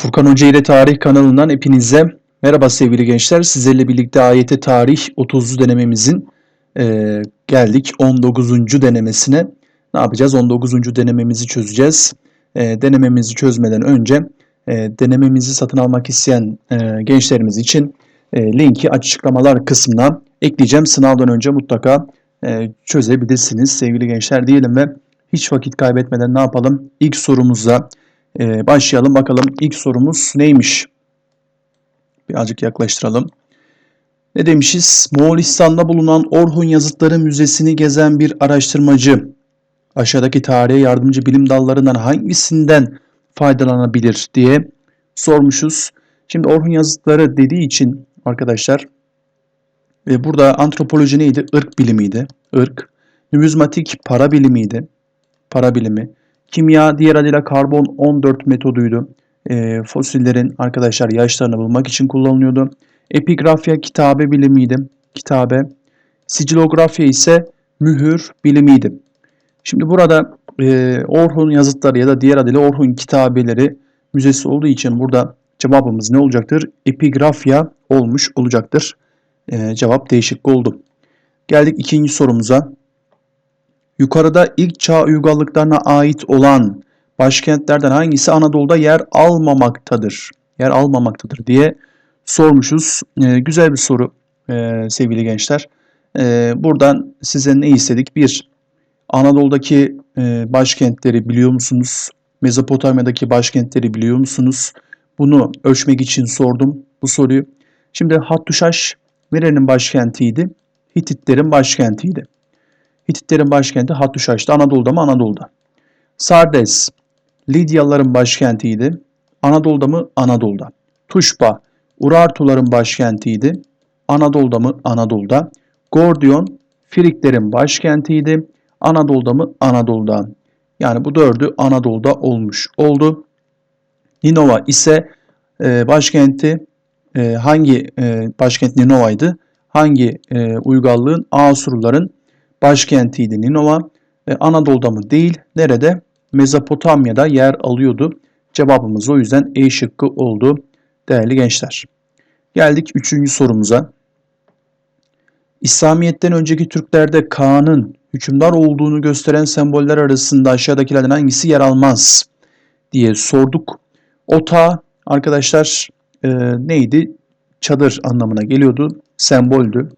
Furkan Hoca ile Tarih kanalından hepinize merhaba sevgili gençler. Sizlerle birlikte AYT Tarih 30. denememizin e, geldik 19. denemesine. Ne yapacağız? 19. denememizi çözeceğiz. E, denememizi çözmeden önce e, denememizi satın almak isteyen e, gençlerimiz için e, linki açıklamalar kısmına ekleyeceğim. Sınavdan önce mutlaka e, çözebilirsiniz sevgili gençler diyelim ve hiç vakit kaybetmeden ne yapalım? İlk sorumuzla ee, başlayalım bakalım ilk sorumuz neymiş? Birazcık yaklaştıralım. Ne demişiz? Moğolistan'da bulunan Orhun Yazıtları Müzesi'ni gezen bir araştırmacı aşağıdaki tarihe yardımcı bilim dallarından hangisinden faydalanabilir diye sormuşuz. Şimdi Orhun Yazıtları dediği için arkadaşlar ve burada antropoloji neydi? Irk bilimiydi. Irk. Numizmatik para bilimiydi. Para bilimi. Kimya diğer adıyla karbon 14 metoduydu. E, fosillerin arkadaşlar yaşlarını bulmak için kullanılıyordu. Epigrafya kitabe bilimiydi. Kitabe. Sicilografya ise mühür bilimiydi. Şimdi burada e, Orhun yazıtları ya da diğer adıyla Orhun kitabeleri müzesi olduğu için burada cevabımız ne olacaktır? Epigrafya olmuş olacaktır. E, cevap değişik oldu. Geldik ikinci sorumuza. Yukarıda ilk çağ uygarlıklarına ait olan başkentlerden hangisi Anadolu'da yer almamaktadır? Yer almamaktadır diye sormuşuz. E, güzel bir soru e, sevgili gençler. E, buradan size ne istedik? Bir, Anadolu'daki e, başkentleri biliyor musunuz? Mezopotamya'daki başkentleri biliyor musunuz? Bunu ölçmek için sordum bu soruyu. Şimdi Hattuşaş nerenin başkentiydi? Hititlerin başkentiydi. Hititlerin başkenti Hattuşaş'tı. Anadolu'da mı? Anadolu'da. Sardes, Lidyalıların başkentiydi. Anadolu'da mı? Anadolu'da. Tuşba, Urartuların başkentiydi. Anadolu'da mı? Anadolu'da. Gordion, Friklerin başkentiydi. Anadolu'da mı? Anadolu'da. Yani bu dördü Anadolu'da olmuş oldu. Ninova ise e, başkenti e, hangi e, başkent Ninova'ydı? Hangi e, uygarlığın? Asurluların başkentiydi Ninova. E, Anadolu'da mı? Değil. Nerede? Mezopotamya'da yer alıyordu. Cevabımız o yüzden E şıkkı oldu değerli gençler. Geldik üçüncü sorumuza. İslamiyet'ten önceki Türklerde Kaan'ın hükümdar olduğunu gösteren semboller arasında aşağıdakilerden hangisi yer almaz diye sorduk. Ota arkadaşlar e, neydi? Çadır anlamına geliyordu. Semboldü.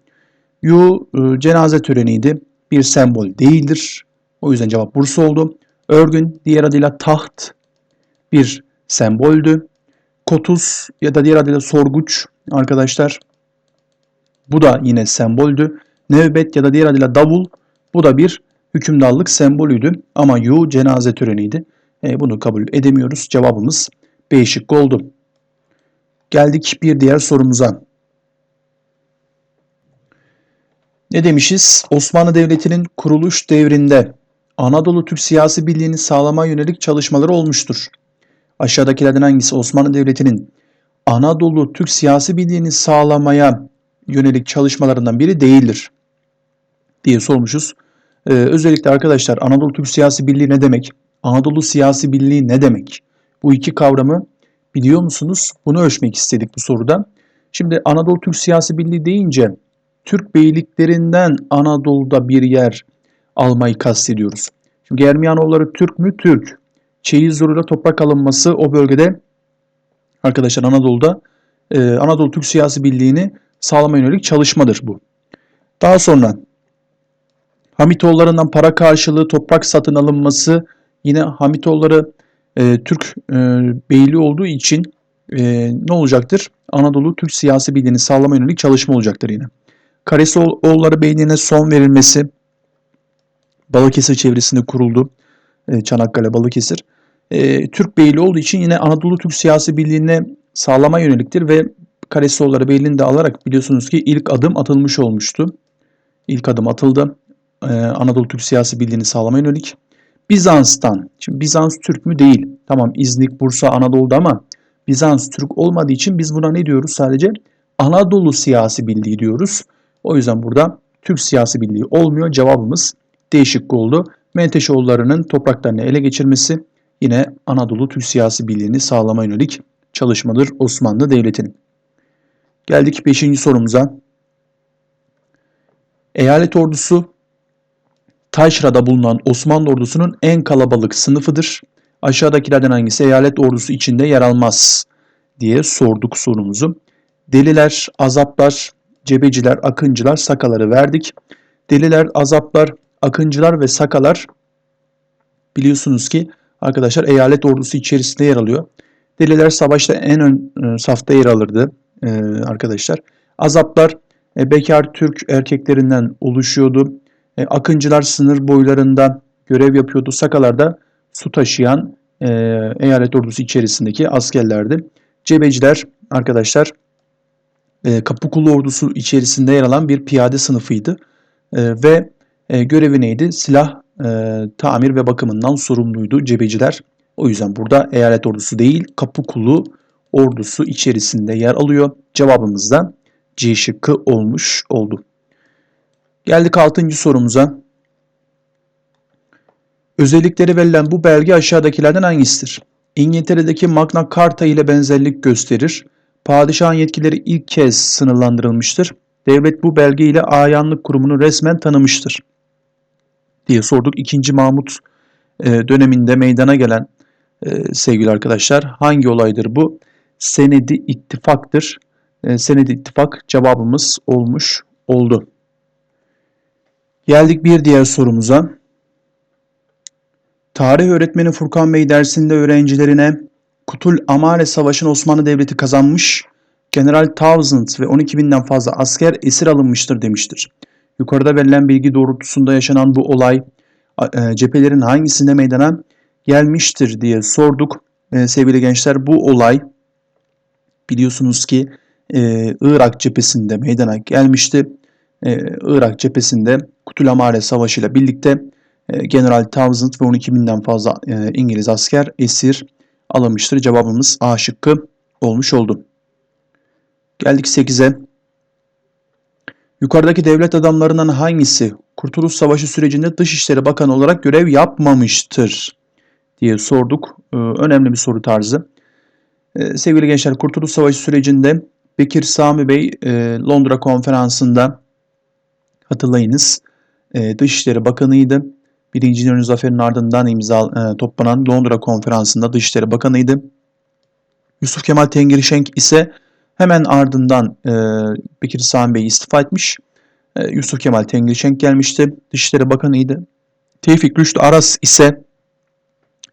Yu e, cenaze töreniydi bir sembol değildir. O yüzden cevap Bursa oldu. Örgün diğer adıyla taht bir semboldü. Kotus ya da diğer adıyla sorguç arkadaşlar. Bu da yine semboldü. Nevbet ya da diğer adıyla davul bu da bir hükümdarlık sembolüydü. Ama yu cenaze töreniydi. E, bunu kabul edemiyoruz. Cevabımız B şıkkı oldu. Geldik bir diğer sorumuza. Ne demişiz? Osmanlı Devleti'nin kuruluş devrinde Anadolu Türk siyasi birliğini sağlama yönelik çalışmaları olmuştur. Aşağıdakilerden hangisi Osmanlı Devleti'nin Anadolu Türk siyasi birliğini sağlamaya yönelik çalışmalarından biri değildir diye sormuşuz. Ee, özellikle arkadaşlar Anadolu Türk siyasi birliği ne demek? Anadolu siyasi birliği ne demek? Bu iki kavramı biliyor musunuz? Bunu ölçmek istedik bu soruda. Şimdi Anadolu Türk siyasi birliği deyince Türk beyliklerinden Anadolu'da bir yer almayı kastediyoruz. Şimdi Germiyanoğulları Türk mü? Türk. Çeyiz zoruyla toprak alınması o bölgede arkadaşlar Anadolu'da e, Anadolu Türk Siyasi Birliği'ni sağlama yönelik çalışmadır bu. Daha sonra Hamitoğullarından para karşılığı toprak satın alınması yine Hamitoğulları e, Türk e, beyliği olduğu için e, ne olacaktır? Anadolu Türk siyasi birliğini sağlama yönelik çalışma olacaktır yine. Karasoğulları Beyliği'ne son verilmesi Balıkesir çevresinde kuruldu. E, Çanakkale, Balıkesir. E, Türk Beyliği olduğu için yine Anadolu Türk Siyasi Birliği'ne sağlama yöneliktir ve Karasoğulları Beyliği'ni de alarak biliyorsunuz ki ilk adım atılmış olmuştu. İlk adım atıldı. Ee, Anadolu Türk Siyasi Birliği'ni sağlama yönelik. Bizans'tan, şimdi Bizans Türk mü değil. Tamam İznik, Bursa, Anadolu'da ama Bizans Türk olmadığı için biz buna ne diyoruz sadece? Anadolu Siyasi Birliği diyoruz. O yüzden burada Türk siyasi birliği olmuyor. Cevabımız değişik oldu. Menteşoğullarının topraklarını ele geçirmesi yine Anadolu Türk siyasi birliğini sağlama yönelik çalışmadır Osmanlı Devleti'nin. Geldik 5. sorumuza. Eyalet ordusu Taşra'da bulunan Osmanlı ordusunun en kalabalık sınıfıdır. Aşağıdakilerden hangisi eyalet ordusu içinde yer almaz diye sorduk sorumuzu. Deliler, azaplar, cebeciler, akıncılar, sakaları verdik. Deliler, azaplar, akıncılar ve sakalar biliyorsunuz ki arkadaşlar eyalet ordusu içerisinde yer alıyor. Deliler savaşta en ön e, safta yer alırdı e, arkadaşlar. Azaplar e, bekar Türk erkeklerinden oluşuyordu. E, akıncılar sınır boylarında görev yapıyordu. Sakalar da su taşıyan e, eyalet ordusu içerisindeki askerlerdi. Cebeciler arkadaşlar e, Kapıkulu ordusu içerisinde yer alan bir piyade sınıfıydı. E, ve e, görevi neydi? Silah e, tamir ve bakımından sorumluydu cebeciler. O yüzden burada eyalet ordusu değil Kapıkulu ordusu içerisinde yer alıyor. Cevabımız da C şıkkı olmuş oldu. Geldik 6. sorumuza. Özellikleri verilen bu belge aşağıdakilerden hangisidir? İngiltere'deki Magna Carta ile benzerlik gösterir. Padişahın yetkileri ilk kez sınırlandırılmıştır. Devlet bu belge ile ayanlık kurumunu resmen tanımıştır. Diye sorduk. 2. Mahmut e, döneminde meydana gelen e, sevgili arkadaşlar hangi olaydır bu? Senedi ittifaktır. E, senedi ittifak cevabımız olmuş oldu. Geldik bir diğer sorumuza. Tarih öğretmeni Furkan Bey dersinde öğrencilerine Kutul Amare Savaşı'nı Osmanlı Devleti kazanmış, General Townsend ve 12 binden fazla asker esir alınmıştır demiştir. Yukarıda verilen bilgi doğrultusunda yaşanan bu olay e, cephelerin hangisinde meydana gelmiştir diye sorduk. E, sevgili gençler bu olay biliyorsunuz ki e, Irak cephesinde meydana gelmişti. Irak cephesinde Kutulamare Savaşı ile birlikte General Townsend ve 12 binden fazla İngiliz asker esir alınmıştır. Cevabımız A şıkkı olmuş oldu. Geldik 8'e. Yukarıdaki devlet adamlarından hangisi Kurtuluş Savaşı sürecinde Dışişleri Bakanı olarak görev yapmamıştır diye sorduk. Ee, önemli bir soru tarzı. Ee, sevgili gençler Kurtuluş Savaşı sürecinde Bekir Sami Bey e, Londra konferansında hatırlayınız e, Dışişleri Bakanıydı. Birinci İnönü Zaferi'nin ardından imza e, toplanan Londra konferansında Dışişleri Bakanıydı. Yusuf Kemal Tengirşenk ise hemen ardından e, Bekir Sami Bey istifa etmiş. E, Yusuf Kemal Tengirşenk gelmişti. Dışişleri Bakanıydı. Tevfik Rüştü Aras ise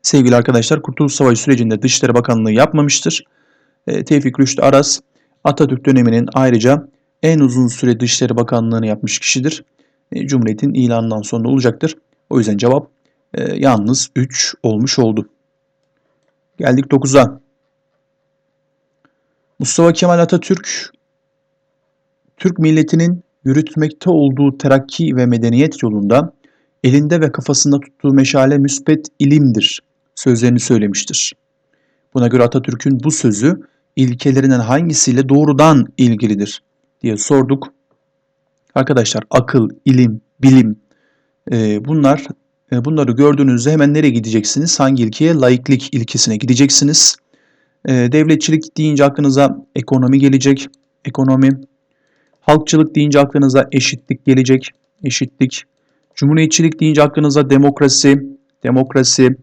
sevgili arkadaşlar Kurtuluş Savaşı sürecinde Dışişleri Bakanlığı yapmamıştır. E, Tevfik Rüştü Aras Atatürk döneminin ayrıca en uzun süre Dışişleri Bakanlığı'nı yapmış kişidir. E, Cumhuriyet'in ilanından sonra olacaktır. O yüzden cevap e, yalnız 3 olmuş oldu. Geldik 9'a. Mustafa Kemal Atatürk, Türk milletinin yürütmekte olduğu terakki ve medeniyet yolunda elinde ve kafasında tuttuğu meşale müspet ilimdir sözlerini söylemiştir. Buna göre Atatürk'ün bu sözü ilkelerinden hangisiyle doğrudan ilgilidir diye sorduk. Arkadaşlar akıl, ilim, bilim e, bunlar e, bunları gördüğünüzde hemen nereye gideceksiniz? Hangi ilkeye? Laiklik ilkesine gideceksiniz. E, devletçilik deyince aklınıza ekonomi gelecek. Ekonomi. Halkçılık deyince aklınıza eşitlik gelecek. Eşitlik. Cumhuriyetçilik deyince aklınıza demokrasi. Demokrasi.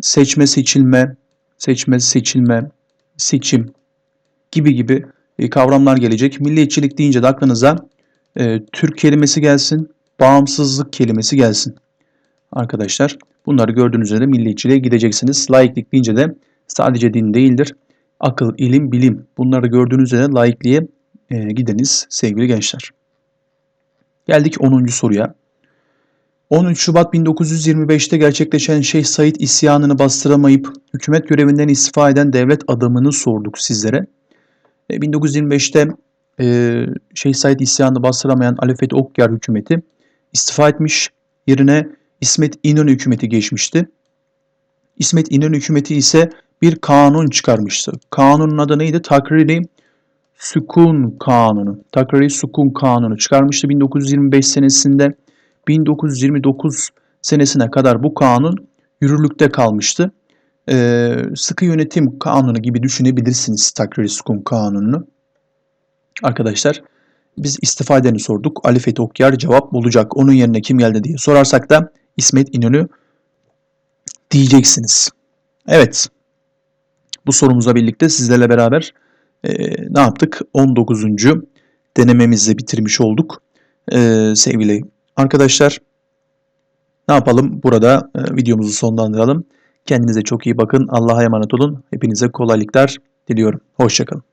Seçme seçilme. Seçme seçilme. Seçim gibi gibi e, kavramlar gelecek. Milliyetçilik deyince de aklınıza e, Türk kelimesi gelsin bağımsızlık kelimesi gelsin. Arkadaşlar bunları gördüğünüz üzere milliyetçiliğe gideceksiniz. Laiklik deyince de sadece din değildir. Akıl, ilim, bilim bunları gördüğünüz üzere laikliğe e, gideniz sevgili gençler. Geldik 10. soruya. 13 Şubat 1925'te gerçekleşen Şeyh Said isyanını bastıramayıp hükümet görevinden istifa eden devlet adamını sorduk sizlere. 1925'te e, Şeyh Said isyanını bastıramayan Ali Okyar hükümeti istifa etmiş. Yerine İsmet İnönü hükümeti geçmişti. İsmet İnönü hükümeti ise bir kanun çıkarmıştı. Kanunun adı neydi? Takriri Sukun Kanunu. Takriri Sukun Kanunu çıkarmıştı 1925 senesinde. 1929 senesine kadar bu kanun yürürlükte kalmıştı. e, sıkı yönetim kanunu gibi düşünebilirsiniz takrir sukun kanununu. Arkadaşlar biz istifa edeni sorduk. Ali Fethi Okyar cevap bulacak. Onun yerine kim geldi diye sorarsak da İsmet İnönü diyeceksiniz. Evet. Bu sorumuzla birlikte sizlerle beraber e, ne yaptık? 19. denememizle bitirmiş olduk. E, sevgili arkadaşlar ne yapalım? Burada e, videomuzu sonlandıralım. Kendinize çok iyi bakın. Allah'a emanet olun. Hepinize kolaylıklar diliyorum. Hoşçakalın.